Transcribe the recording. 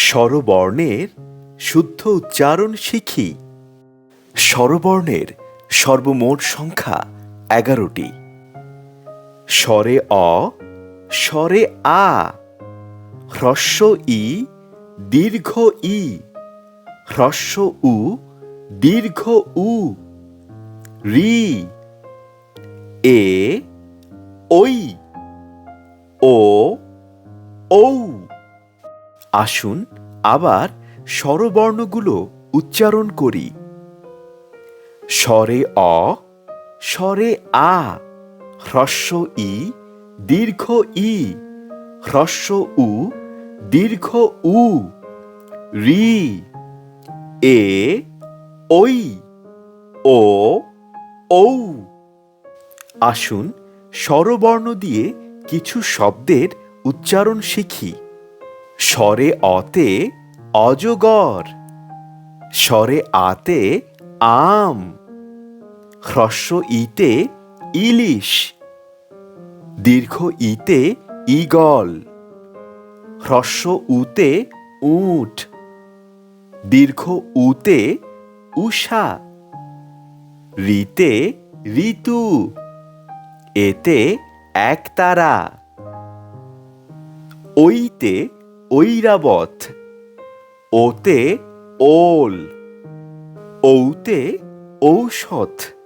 স্বরবর্ণের শুদ্ধ উচ্চারণ শিখি। স্বরবর্ণের সর্বমোট সংখ্যা এগারোটি। স্বরে অ, স্বরে আ। হ্রস্ব ই, দীর্ঘ ই। হ্রস্ব উ, দীর্ঘ উ। রি, এ ওই ও, ঔ। আসুন, আবার স্বরবর্ণগুলো উচ্চারণ করি। স্বরে অ, স্বরে আ, হ্রস্ব ই, দীর্ঘ ই, হ্রস্ব উ, দীর্ঘ উ, রি, এ ওই ও, ঔ। আসুন স্বরবর্ণ দিয়ে কিছু শব্দের উচ্চারণ শিখি। স্বরে অতে অজগর, স্বরে আতে আম, হ্রস্ব ইতে ইলিশ, দীর্ঘ ইতে ঈগল, হ্রস্ব উতে উট, দীর্ঘ উতে উষা রিতে ঋতু, এতে একতারা ওইতে ঐরাবত ওতে ওল ঔতে ঔষধ।